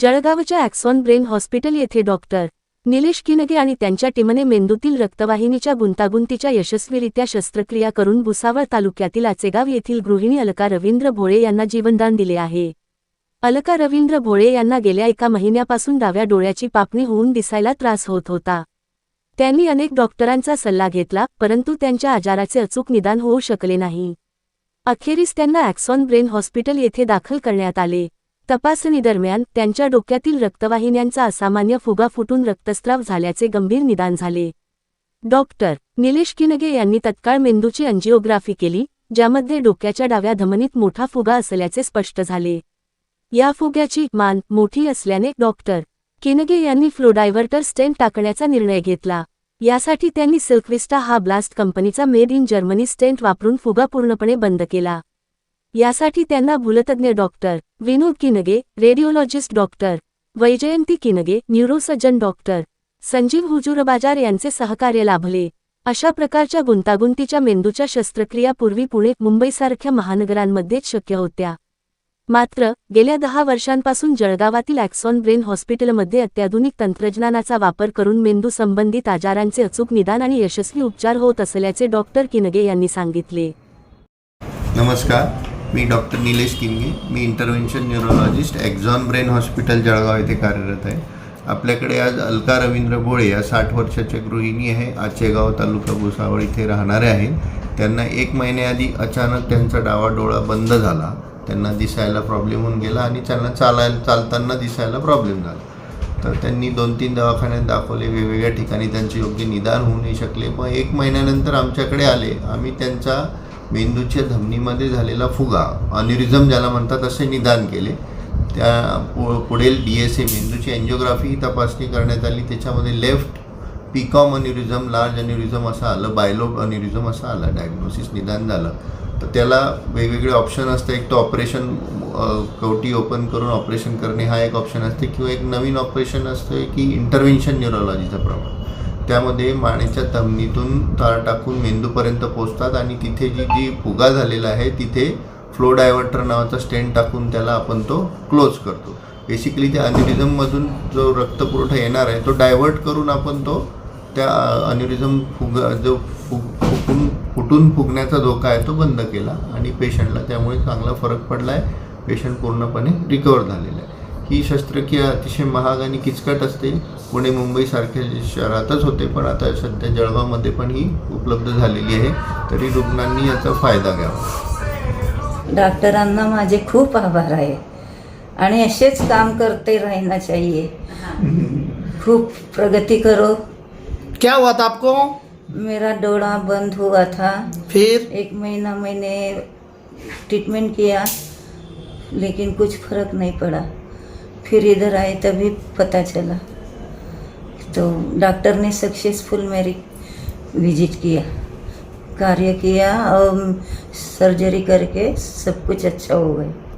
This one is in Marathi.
जळगावच्या ॲक्सॉन ब्रेन हॉस्पिटल येथे डॉक्टर निलेश किनगे आणि त्यांच्या टीमने मेंदूतील रक्तवाहिनीच्या गुंतागुंतीच्या यशस्वीरित्या शस्त्रक्रिया करून भुसावळ तालुक्यातील आचेगाव येथील गृहिणी अलका रवींद्र भोळे यांना जीवनदान दिले आहे. अलका रवींद्र भोळे यांना गेल्या एका महिन्यापासून डाव्या डोळ्याची पापणी होऊन दिसायला त्रास होत होता. त्यांनी अनेक डॉक्टरांचा सल्ला घेतला परंतु त्यांच्या आजाराचे अचूक निदान होऊ शकले नाही. अखेरीस त्यांना ॲक्सॉन ब्रेन हॉस्पिटल येथे दाखल करण्यात आले. तपासणीदरम्यान त्यांच्या डोक्यातील रक्तवाहिन्यांचा असामान्य फुगा फुटून रक्तस्राव झाल्याचे गंभीर निदान झाले. डॉक्टर निलेश किनगे यांनी तत्काळ मेंदूची अंजिओग्राफी केली ज्यामध्ये डोक्याच्या डाव्या धमनीत मोठा फुगा असल्याचे स्पष्ट झाले. या फुग्याची मान मोठी असल्याने डॉक्टर किनगे यांनी फ्लोडायव्हर्टर स्टेंट टाकण्याचा निर्णय घेतला. यासाठी त्यांनी सिल्कविस्टा हा ब्लास्ट कंपनीचा मेड इन जर्मनी स्टेंट वापरून फुगा पूर्णपणे बंद केला. यासाठी त्यांना भूलतज्ञ doctor Vinod Kinge radiologist doctor Vaijayanti Kinge neurosurgeon doctor Sanjeev Hujurbazar यांचे सहकार्य लाभले. अशा प्रकारच्या गुंतागुंतीच्या मेंदूच्या शस्त्रक्रिया पूर्वी पुणे मुंबईसारख्या महानगरांमध्येच शक्य होत्या. मात्र गेल्या दहा वर्षांपासून जळगावातील ॲक्सॉन ब्रेन हॉस्पिटलमध्ये अत्याधुनिक तंत्रज्ञानाचा वापर करून मेंदू संबंधित आजारांचे अचूक निदान आणि यशस्वी उपचार होत असल्याचे डॉक्टर किनगे यांनी सांगितले. नमस्कार. मी डॉक्टर निलेश किंगे मी intervention neurologist Axon brain hospital Jalgaon येथे कार्यरत आहे. आपल्याकडे आज अलका रवींद्र भोळे या साठ वर्षाच्या गृहिणी आहे. आचेगाव तालुका भुसावळ इथे राहणारे आहेत. त्यांना एक महिन्याआधी अचानक त्यांचा डावा डोळा बंद झाला. त्यांना दिसायला प्रॉब्लेम होऊन गेला आणि त्यांना चालायला चालताना दिसायला प्रॉब्लेम झाला. तर त्यांनी दोन तीन दवाखान्यात दाखवले. वेगवेगळ्या ठिकाणी त्यांचे योग्य निदान होऊ नाही शकले. मग एक महिन्यानंतर आमच्याकडे आले. आम्ही त्यांचा मेंदूच्या धमनीमध्ये झालेला फुगा अनिरिझम ज्याला म्हणतात असे निदान केले त्या पु पुढील डी एस ए मेंदूची एन्जिओग्राफी ही तपासणी करण्यात आली. त्याच्यामध्ये लेफ्ट पिकॉम अनिरिझम लार्ज अनिरिझम असं आलं बायलोब अनिरिझम असं आलं डायग्नोसिस निदान झालं. तर त्याला वेगवेगळे ऑप्शन असतं एक तर ऑपरेशन कवटी ओपन करून ऑपरेशन करणे हा एक ऑप्शन असते किंवा एक नवीन ऑपरेशन असतं की इंटरव्हेन्शन न्यूरोलॉजीचं प्रमाण. त्यामध्ये मानेच्या तमनीतून तार टाकून मेंदूपर्यंत पोचतात आणि तिथे जी जी फुगा झालेला आहे तिथे फ्लो डायव्हर्टर नावाचा स्टेंट टाकून त्याला आपण तो क्लोज करतो. बेसिकली त्या अन्युरिझममधून जो रक्तपुरवठा येणार आहे तो डायव्हर्ट करून आपण तो त्या अन्युरिझम फुगा जो फुग फुकून फुटून फुगण्याचा धोका आहे तो बंद केला आणि पेशंटला त्यामुळे चांगला फरक पडला आहे पेशंट पूर्णपणे रिकवर झालेला आहे. ही शस्त्रक्रिया अतिशय महाग आणि किचकट असते. पुणे मुंबईसारख्या शहरातच होते पण आता सध्या जळगावमध्ये पण ही उपलब्ध झालेली आहे. तरी रुग्णांनी याचा फायदा घ्यावा. डॉक्टरांना माझे खूप आभार आहे. आणि असेच काम करते रहना चाहिए. खूप प्रगति करो. क्या हुआ था आपको? मेरा डोड़ा बंद हुआ था. फिर? एक महीना मैंने ट्रीटमेंट किया लेकिन कुछ फर्क नहीं पड़ा. फिर इधर आए तभी पता चला। तो डॉक्टर ने सक्सेसफुल मेरी विजिट किया कार्य किया और सर्जरी करके सब कुछ अच्छा हो गया।